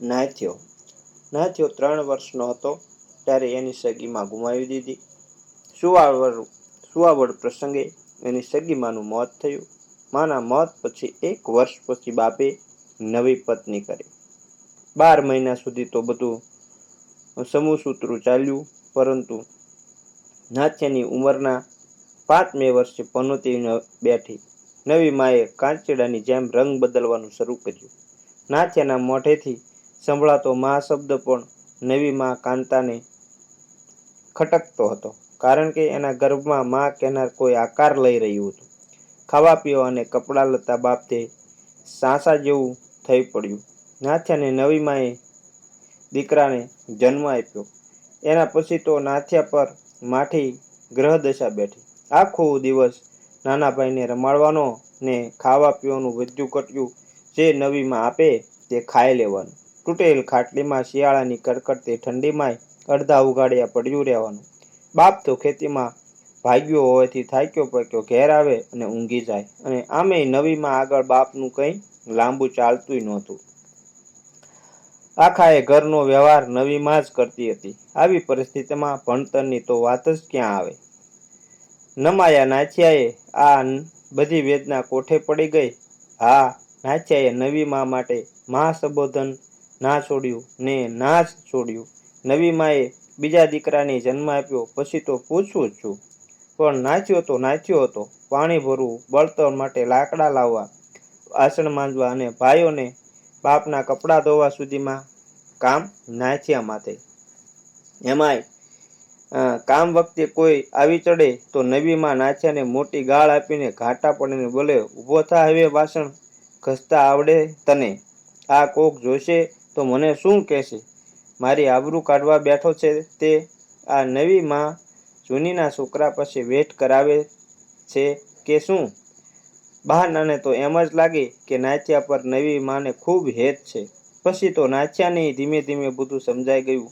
નાથ્યો. નાથ્યો ત્રણ વર્ષનો હતો ત્યારે એની સગીમાં ગુમાવી દીધી. સુવાવડ સુવાવડ પ્રસંગે એની સગીમાનું મોત થયું. માના મોત પછી એક વર્ષ પછી બાપે નવી પત્ની કરી. બાર મહિના સુધી તો બધું સમૂહ સૂત્રું ચાલ્યું, પરંતુ નાથ્યની ઉંમરના પાંચમે વર્ષે પનોતી બેઠી. નવી માએ કાંચીડાની જેમ રંગ બદલવાનું શરૂ કર્યું. નાથ્યાના મોઢેથી સંભળાતો મા શબ્દ પણ નવી મા કાંતાને ખટકતો હતો. કારણ કે એના ગર્ભમાં મા કહેનાર કોઈ આકાર લઈ રહ્યું હતું. ખાવા પીવા અને કપડાં લતા બાબતે સાસા જેવું થઈ પડ્યું. નાથ્યાને નવી માએ દીકરાને જન્મ આપ્યો. એના પછી તો નાથ્યા પર માઠી ગ્રહદશા બેઠી. આખો દિવસ નાના ભાઈને રમાડવાનો ને ખાવા પીવાનું વધ્યું ઘટ્યું જે નવીમાં આપે તે ખાઈ લેવાનું. તૂટેલ ખાટલીમાં શિયાળાની કડકડતી ઠંડીમાંય અડધા ઉગાડ્યા પડ્યું રહેવાનું. બાપ તો ખેતીમાં ભાગ્યો હોવાથી થાક્યો પાક્યો ઘેર આવે અને ઊંઘી જાય. અને આમે નવીમાં આગળ બાપનું કંઈ લાંબુ ચાલતું નહોતું. આખા એ ઘરનો વ્યવહાર નવીમાં જ કરતી હતી. આવી પરિસ્થિતિમાં ભણતરની તો વાત જ ક્યાં આવે? નમાયા નાચિયાએ આ બધી વેદના કોઠે પડી ગઈ? હા, નાચિયાએ નવી મા માટે મા સંબોધન ના છોડ્યું, ને ના જ છોડ્યું. નવી માએ બીજા દીકરાને જન્મ આપ્યો, પછી તો પૂછવું જ છું. પણ નાચ્યો તો નાચ્યો હતો. પાણી ભરવું, બળતણ માટે લાકડા લાવવા વાસણ માંજવા અને ભાઈઓને બાપના કપડાં ધોવા સુધીમાં કામ નાચ્યા માથે. એમાંય કામ વખતે કોઈ આવી ચડે તો નવીમાં નાચ્યાને મોટી ગાળ આપીને ઘાટા પડીને બોલે, ઊભો થા હવે વાસણ ઘસતા આવડે તને. આ કોક જોશે તો મને શું કહેશે? મારી આબરૂ કાઢવા બેઠો છે તે આ નવી માં જૂનીના છોકરા પાસે વેટ કરાવે છે કે શું? બહાનાને તો એમ જ લાગે કે નાથ્યા પર નવી માને ખૂબ હેત છે. પછી તો નાચ્યાને ધીમે ધીમે બધું સમજાઈ ગયું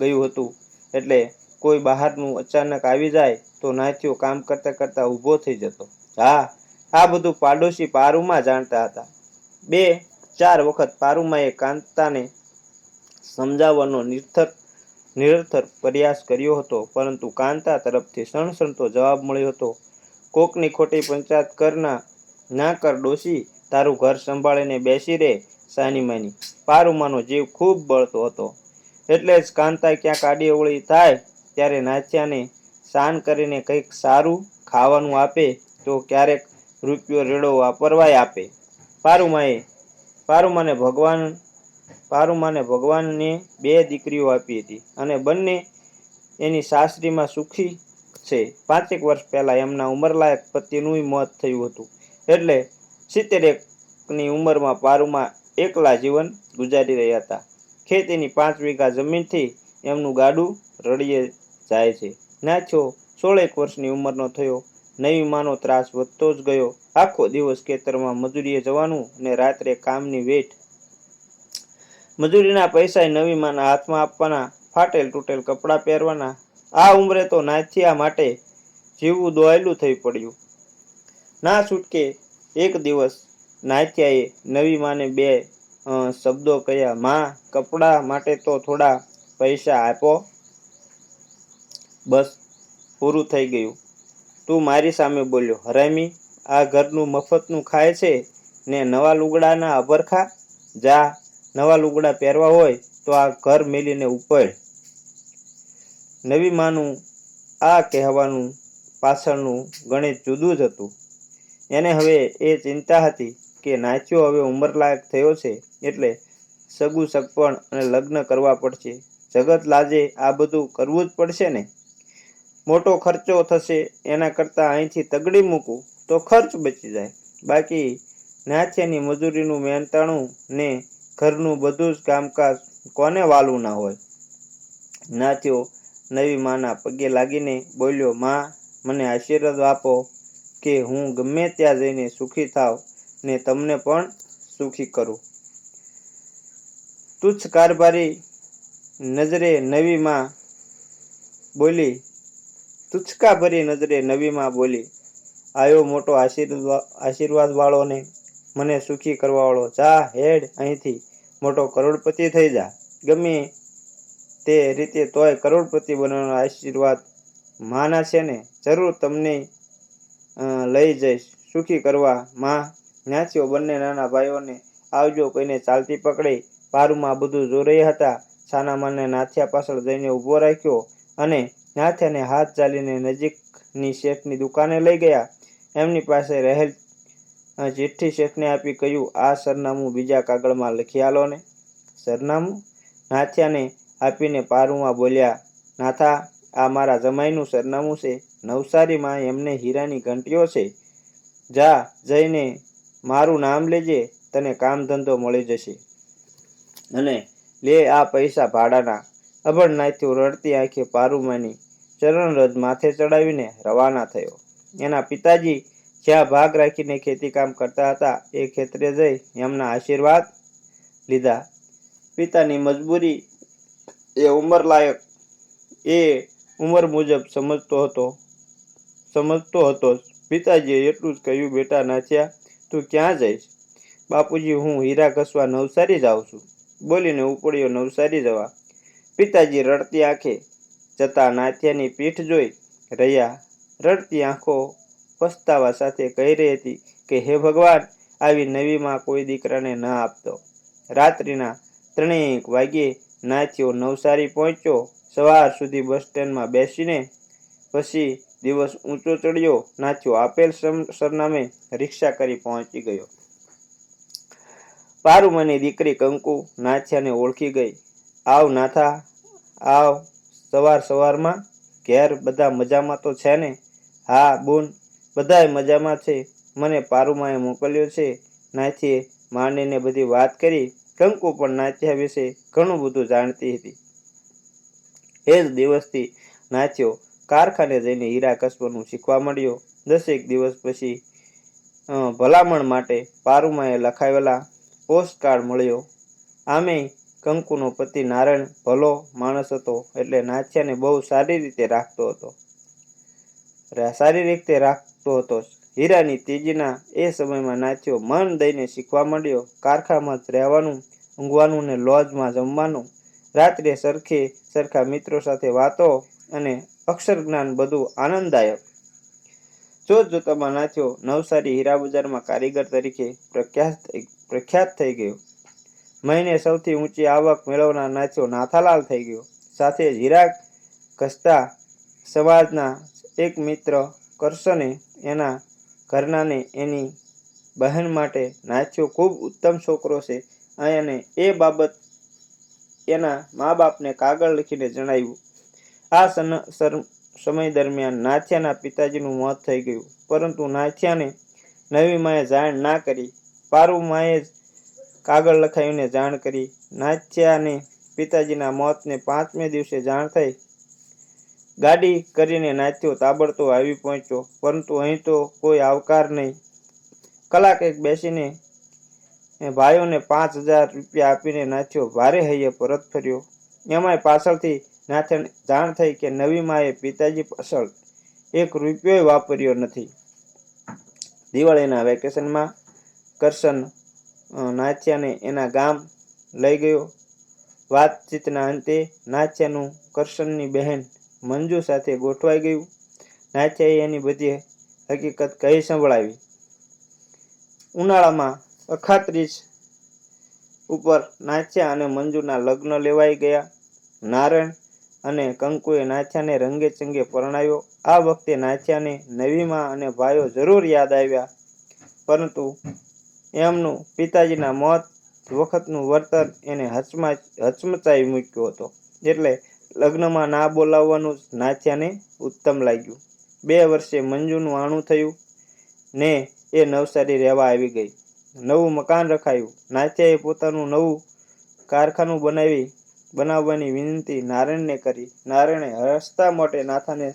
ગયું હતું. એટલે કોઈ બહારનું અચાનક આવી જાય તો નાચ્યો કામ કરતાં કરતાં ઊભો થઈ જતો. હા, આ બધું પાડોશી પારુમાં જાણતા હતા. બે ચાર વખત પારુમાએ કાંતાને સમજાવવાનો નિર્થક, નિરર્થક પ્રયાસ કર્યો હતો. પરંતુ કાંતા તરફથી સણસણતો જવાબ મળ્યો હતો. કોકની ખોટી પંચાયત કરના ના કર ડોશી તારું ઘર સંભાળીને બેસી રહે સાની માની. પારુમાનો જીવ ખૂબ બળતો હતો. એટલે જ કાંતા ક્યાંક આડી અવળી થાય ત્યારે નાચ્યાને શાન કરીને કંઈક સારું ખાવાનું આપે તો ક્યારેક રૂપિયો રેડો વાપરવાય આપે. પારુમાએ પારુમાને ભગવાન પારુમાને ભગવાનને બે દીકરીઓ આપી હતી અને બંને એની સાસરીમાં સુખી છે. પાંચેક વર્ષ પહેલાં એમના ઉંમરલાયક પતિનું મોત થયું હતું. એટલે સિત્તેરેકની ઉંમરમાં પારુમાં એકલા જીવન ગુજારી રહ્યા હતા. ખેતીની પાંચ વીઘા જમીનથી એમનું ગાડું રડીએ જાય છે. નાચો સોળેક વર્ષની ઉંમરનો થયો નવી માનો ત્રાસ વધતો જ ગયો. આખો દિવસ ખેતરમાં મજૂરીએ જવાનું અને રાત્રે કામની વેઠ. મજૂરીના પૈસા નવી માના હાથમાં આપવાના, ફાટેલ તૂટેલ કપડાં પહેરવાના, આ ઉંમરે તો નાથિયા માટે જીવવું દોયેલું થઈ પડ્યું. ના છૂટકે એક દિવસ નાથિયાએ નવી માને બે શબ્દો કહ્યા, માં, કપડાં માટે તો થોડા પૈસા આપો. બસ, પૂરું થઈ ગયું. તું મારી સામે બોલ્યો, હરામી, આ ઘરનું મફતનું ખાય છે ને નવા લુગડાના અભરખા? જા, નવા લુગડા પહેરવા હોય તો આ ઘર મેલીને ઉપર નવી માનું આ કહેવાનું પાછળનું ગણિત જુદું જ હતું. એને હવે એ ચિંતા હતી કે નાચ્યો હવે ઉંમરલાયક થયો છે એટલે સગું સગપણ અને લગ્ન કરવા પડશે. જગત લાજે આ બધું કરવું જ પડશે ને? મોટો ખર્ચો થશે, એના કરતાં અહીંથી તગડી મૂકું, તો ખર્ચ બચી જાય. બાકી નાથ્યાની મજૂરીનું મહેનતાણું ને ઘરનું બધું જ કામકાજ કોને વાલું ના હોય? નાથ્યો નવી માના પગે લાગીને બોલ્યો, માં, મને આશીર્વાદ આપો કે હું ગમે ત્યાં જઈને સુખી થાવ ને તમને પણ સુખી કરું. તુચ્છ કારભારી નજરે નવી માં બોલી તુચકા ભરી નજરે નવીમાં બોલી, આયો મોટો આશીર્વાદ આશીર્વાદ વાળોને, મને સુખી કરવાવાળો, જા, હેડ અહીંથી. મોટો કરોડપતિ થઈ જા. ગમે તે રીતે તોય કરોડપતિ બનવાનો આશીર્વાદ માના છે ને, જરૂર તમને લઈ જઈશ. સુખી કરવા માં નાચ્યો બંને નાના ભાઈઓને આવજો, કોઈને ચાલતી પકડી. પારુમાં બધું જો રહ્યા હતા. છાનામાને નાથિયા પાછળ જઈને ઊભો રાખ્યો અને નાથિયાને હાથ ચાલીને નજીકની શેઠની દુકાને લઈ ગયા. એમની પાસે રહેલ ચિઠ્ઠી શેઠને આપી કહ્યું, આ સરનામું બીજા કાગળમાં લખી આલો ને. સરનામું? નાથિયાને આપીને પારુમાં બોલ્યા, નાથા, આ મારા જમાઈનું સરનામું છે. નવસારીમાં એમને હીરાની ઘંટીઓ છે. જા, જઈને મારું નામ લેજે, તને કામ ધંધો મળી જશે. અને લે આ પૈસા ભાડાના. અભણ નાથ્યું રડતી આંખે પારુમાની ચરણરજ માથે ચડાવીને રવાના થયો. એના પિતાજી જ્યાં ભાગ રાખીને ખેતીકામ કરતા હતા, એ ખેતરે જઈ એમના આશીર્વાદ લીધા. પિતાની મજબૂરી એ ઉંમરલાયક એ ઉંમર મુજબ સમજતો હતો સમજતો હતો. પિતાજીએ એટલું જ કહ્યું, બેટા નાથ્યા તું ક્યાં જઈશ? બાપુજી, હું હીરા ઘસવા નવસારી જાઉં છું. બોલીને ઉપડ્યો નવસારી જવા. પિતાજી રડતી આંખે જતા નાથિયાની પીઠ જોઈ રહ્યા રડતી આંખો પસ્તાવા સાથે કહી રહી હતી કે, હે ભગવાન, આવી નવીમાં કોઈ દીકરાને ના આપતો. રાત્રિના ત્રણેક વાગ્યે નાથ્યો નવસારી પહોંચ્યો, સવાર સુધી બસ સ્ટેન્ડમાં બેસીને પછી દિવસ ઊંચો ચડ્યો નાથ્યો આપેલ સરનામે રિક્ષા કરી પહોંચી ગયો. પારુમાની દીકરી કંકુ નાથિયાને ઓળખી ગઈ. આવ, નાથા, આવ. સવાર સવારમાં ઘેર બધા મજામાં તો છે ને? હા, બોન, બધાય મજામાં છે. મને પારુમાએ મોકલ્યો છે. નાથીએ માંડીને બધી વાત કરી. કંકુ પણ નાથિયા વિશે ઘણું બધું જાણતી હતી. એ જ દિવસથી નાચ્યો કારખાને જઈને હીરા કસવાનું શીખવા મળ્યો દસેક દિવસ પછી ભલામણ માટે પારુમાએ લખાવેલા પોસ્ટકાર્ડ મળ્યો. આમે કંકુનો પતિ નારાયણ ભલો માણસ હતો એટલે નાચ્યાને બહુ સારી રીતે રાખતો હતો. સારી રીતે રાખતો હતો. હીરાની તેજીના એ સમયમાં નાચ્યો, મન દઈને શીખવા માંડ્યો, કારખામાં જ રહેવાનું, ઊંઘવાનું ને લોજમાં જમવાનું. રાત્રે સરખે સરખા મિત્રો સાથે વાતો અને અક્ષર જ્ઞાન બધું આનંદદાયક. જોત જોતામાં નાચ્યો, નવસારી હીરા બજારમાં કારીગર તરીકે પ્રખ્યાત પ્રખ્યાત થઈ ગયો. મહિને સૌથી ઊંચી આવક મેળવનાર નાથ્યો નાથાલાલ થઈ ગયો. સાથે જ હીરા ઘસતા સમાજના એક મિત્ર કરશને એના ઘરનાને એની બહેન માટે નાચ્યો ખૂબ ઉત્તમ છોકરો છે. અને એ બાબત એના મા બાપને કાગળ લખીને જણાવ્યું. આ સન- સમય દરમિયાન નાથિયાના પિતાજીનું મોત થઈ ગયું. પરંતુ નાથિયાને નવી માએ જાણ ના કરી. પારુ માએ જ કાગળ લખાવીને જાણ કરી. નાચ્યાને પિતાજીના મોતને પાંચમે દિવસે જાણ થઈ. ગાડી કરીને નાચ્યો તાબડતો આવી પહોંચ્યો, પરંતુ અહીં તો કોઈ આવકાર નહીં. કલાક એક બેસીને ભાઈઓને પાંચ હજાર રૂપિયા આપીને નાચ્યો. ભારે હૈયે, પરત ફર્યો. એમાંય પાછળથી નાથે જાણ થઈ કે નવી માએ પિતાજી પાછળ એક રૂપિયો વાપર્યો નથી. દિવાળીના વેકેશનમાં કરશન અ, નાથિયાને એના ગામ લઈ ગયો. વાતચીતના અંતે નાચ્યાનું કરશનની બહેન મંજુ સાથે ગોઠવાઈ ગયું. નાચ્યાએ એની બધી હકીકત કહી સંભળાવી. ઉનાળામાં અખાત્રીસ ઉપર નાચ્યા અને મંજુના લગ્ન લેવાઈ ગયા. નારાયણ અને કંકુએ નાચ્યાને રંગે ચંગે પરણાવ્યો આ વખતે નાચ્યાને નવીમાં અને ભાઈઓ જરૂર યાદ આવ્યા. પરંતુ એમનું પિતાજીના મોત વખતનું વર્તન એને હચમા હચમચાવી મૂક્યો હતો. એટલે લગ્નમાં ના બોલાવવાનું નાથ્યાને ઉત્તમ લાગ્યું. બે વર્ષે મંજુનું આણું થયું ને એ નવસારી રહેવા આવી ગઈ. નવું મકાન રખાયું. નાથિયાએ પોતાનું નવું કારખાનું બનાવી, બનાવવાની વિનંતી નારાયણને કરી. નારાયણે હસતા મોટે નાથાને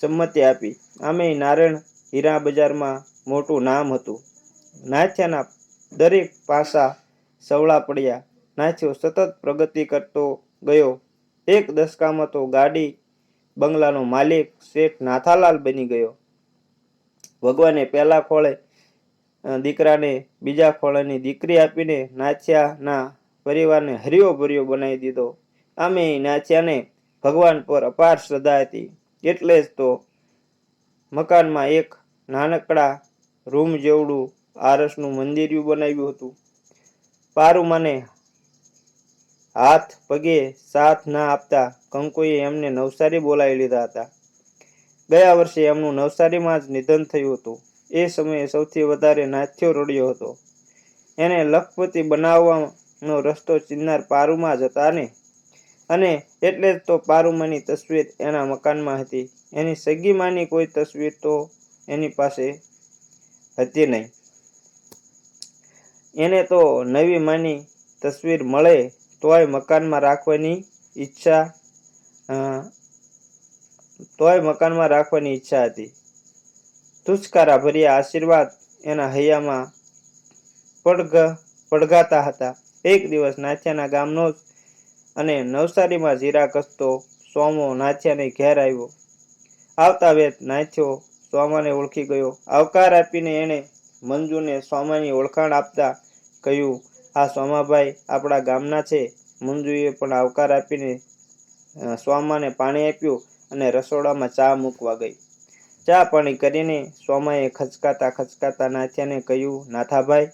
સંમતિ આપી. આમે નારાયણ હીરા બજારમાં મોટું નામ હતું. નાથિયાના દરેક પાસા સવળા પડ્યા. નાથ્યો સતત પ્રગતિ કરતો ગયો. એક દસકામાં તો ગાડી બંગલાનો માલિક શેઠ નાથાલાલ બની ગયો. ભગવાને પહેલા ખોળે દીકરાને બીજા ખોળાની દીકરી આપીને નાથિયાના પરિવારને હરિયો ભર્યો બનાવી દીધો. આમે નાચ્યાને ભગવાન પર અપાર શ્રદ્ધા હતી. એટલે જ તો મકાનમાં એક નાનકડા રૂમ જેવડું આરસનું મંદિર્યું બનાવ્યું હતું. પારુમાને હાથ, પગે સાથ ના આપતા કંકુએ એમને નવસારી બોલાવી લીધા હતા. ગયા વર્ષે એમનું નવસારીમાં જ નિધન થયું હતું. એ સમયે સૌથી વધારે નાથ્યો રડ્યો હતો. એને લખપતિ બનાવવાનો રસ્તો ચિન્નાર પારુમાં જ હતા ને? અને એટલે જ તો પારુમાની તસવીર એના મકાનમાં હતી. એની સગીમાની કોઈ તસવીર તો એની પાસે હતી નહીં. એને તો નવી માની તસવીર મળે તોય મકાનમાં રાખવાની ઈચ્છા તોય મકાનમાં રાખવાની ઈચ્છા હતી. તુચકારા ભર્યા આશીર્વાદ એના હૈયામાં પડગ પડઘાતા હતા. એક દિવસ નાથિયાના ગામનો જ અને નવસારીમાં જીરા કસતો સોમો નાથિયાને ઘેર આવ્યો. આવતા વેત નાથ્યો સોમાને ઓળખી ગયો. આવકાર આપીને એણે મંજુને સોમાની ઓળખાણ આપતા કહ્યું, આ સોમાભાઈ આપણા ગામના છે. મંજુએ પણ આવકાર આપીને સોમાને પાણી આપ્યું અને રસોડામાં ચા મૂકવા ગઈ. ચા પાણી કરીને સોમાએ ખચકાતા ખચકાતા નાથિયાને કહ્યું, નાથાભાઈ,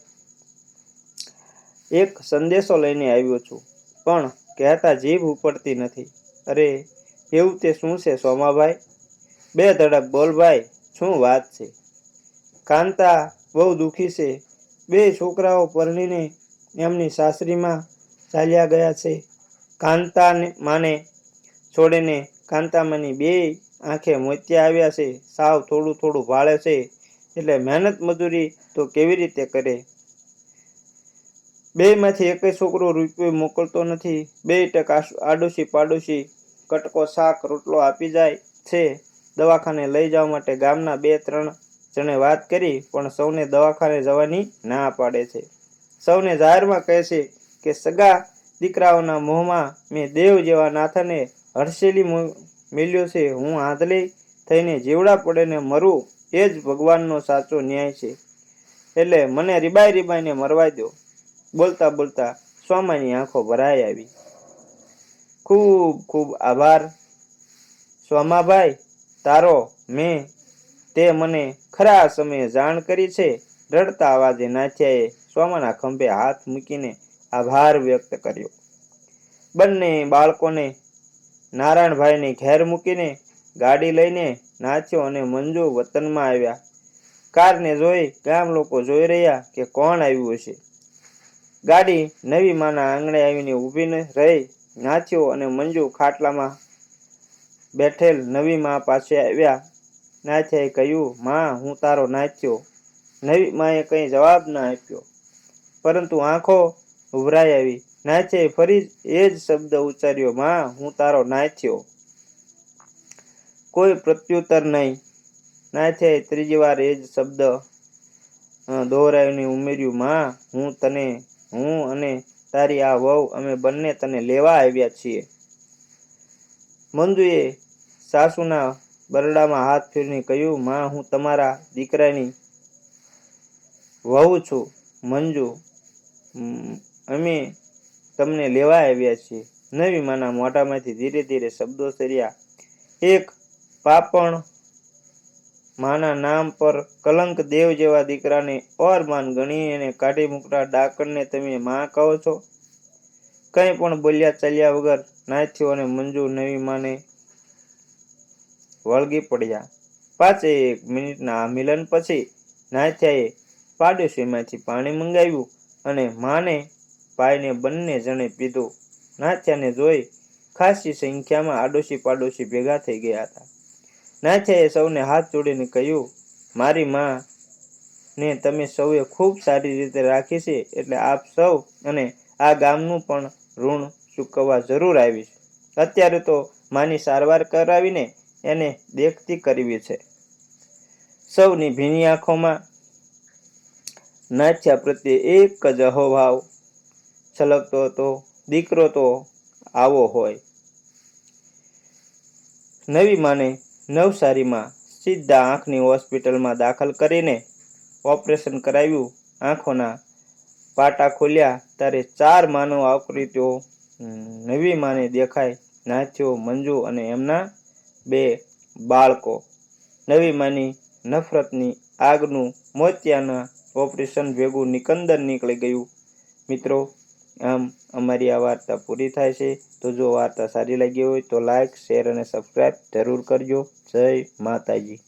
એક સંદેશો લઈને આવ્યો છું, પણ કહેતા જીભ ઉપડતી નથી. અરે, એવું તે શું છે સોમાભાઈ બે ધડક બોલ ભાઈ, શું વાત છે? કાંતા બહુ દુઃખી છે બે છોકરાઓ પરણીને એમની સાસરીમાં ચાલ્યા ગયા છે. કાંતાને માને છોડીને કાંતામાની બે આંખે મોતિયા આવ્યા છે. સાવ થોડું થોડું ભાળે છે. એટલે મહેનત મજૂરી તો કેવી રીતે કરે? બેમાંથી એકય છોકરો રૂપિયો મોકલતો નથી. બે ટકા આડોશી પાડોશી કટકો શાક રોટલો આપી જાય છે. દવાખાને લઈ જવા માટે ગામના બે ત્રણ જણે વાત કરી, પણ સૌને દવાખાને જવાની ના પાડે છે. સૌને જાહેરમાં કહે છે કે, સગા દીકરાઓના મોંમાં મેં દેવ જેવા નાથાને હર્ષેલી મેલ્યો છે. હું આંધળી થઈને જીવડા પડે ને મરું, એ જ ભગવાનનો સાચો ન્યાય છે. એટલે મને રીબાઈ રીબાઈને મરવા દો બોલતા બોલતા સ્વામાની આંખો ભરાઈ આવી. ખૂબ ખૂબ આભાર. સ્વામાભાઈ, તારો, મેં તે મને ખરા સમયે જાણ કરી છે. રડતા અવાજે નાથિયાએ સ્વામાના ખંભે હાથ મૂકીને આભાર વ્યક્ત કર્યો. બંને બાળકોને નારાયણભાઈને ઘેર મૂકીને ગાડી લઈને નાચ્યો અને મંજુ વતનમાં આવ્યા. કારને જોઈ ગામ લોકો જોઈ રહ્યા કે કોણ આવ્યું હશે. ગાડી નવી માના આંગણે આવીને ઊભી રહી, નાચ્યો અને મંજુ ખાટલામાં બેઠેલ નવી મા પાસે આવ્યા. નાથ્યાએ કહ્યું, માં, હું તારો નાચ્યો નવી માએ કંઈ જવાબ ના આપ્યો. પરંતુ આંખો ઉભરાઈ આવી. નાથ્યાએ ફરી એ જ શબ્દ ઉચ્ચાર્યો, માં, હું તારો નાચ્યો કોઈ પ્રત્યુત્તર નહીં. નાથ્યાએ ત્રીજી વાર એ જ શબ્દ દોહરાવીને ઉમેર્યું, માં, હું તને, હું અને તારી આ વહુ, અમે બંને તને લેવા આવ્યા છીએ. મંજુએ સાસુના બરડામાં હાથ ફેરવીને કહ્યું, માં, હું તમારા દીકરાની વહુ છું, મંજુ. અમે તમને લેવા આવ્યા છીએ. નવી માના મોઢામાંથી ધીરે ધીરે શબ્દો સર્યા એક પાપણ માના નામ પર કલંક દેવ જેવા દીકરાને ઓર માન ગણી અને કાઢી મૂકતા ડાકણને તમે માં કહો છો? કંઈ પણ બોલ્યા ચાલ્યા વગર નાથ્યો અને મંજુ નવી માને વળગી પડ્યા. પાંચેક મિનિટના મિલન પછી નાથ્યાએ પાડોશીમાંથી પાણી મંગાવ્યું અને માને ભાઈને બંને જણે પીધું. નાથ્યાને જોઈ ખાસી સંખ્યામાં આડોશી પાડોશી ભેગા થઈ ગયા હતા. નાથ્યાએ સૌને હાથ જોડીને કહ્યું, મારી માં ને તમે સૌએ ખૂબ સારી રીતે રાખી છે, એટલે આપ સૌ અને આ ગામનું પણ ઋણ ચૂકવવા જરૂર આવીશ અત્યારે તો માની સારવાર કરાવીને એને દેખતી કરવી છે. સૌની ભીની આંખોમાં નાથ્યા પ્રત્યે એક જ અહોભાવ છલકતો હતો, દીકરો તો આવો હોય. નવી માને નવસારીમાં સીધા આંખની હોસ્પિટલમાં દાખલ કરીને ઓપરેશન કરાવ્યું. આંખોના પાટા ખોલ્યા. ત્યારે ચાર માનવ આકૃતિઓ નવી માને દેખાય નાથ્યો મંજુ અને એમના બે બાળકો. નવી માની નફરતની આગનું મોતિયાના ઓપરેશન ભેગું નિકંદર નીકળી ગયું. મિત્રો, આમ અમારી આ વાર્તા પૂરી થાય છે. તો જો વાર્તા સારી લાગી હોય તો લાઈક શેર અને સબસ્ક્રાઈબ જરૂર કરજો. જય માતાજી.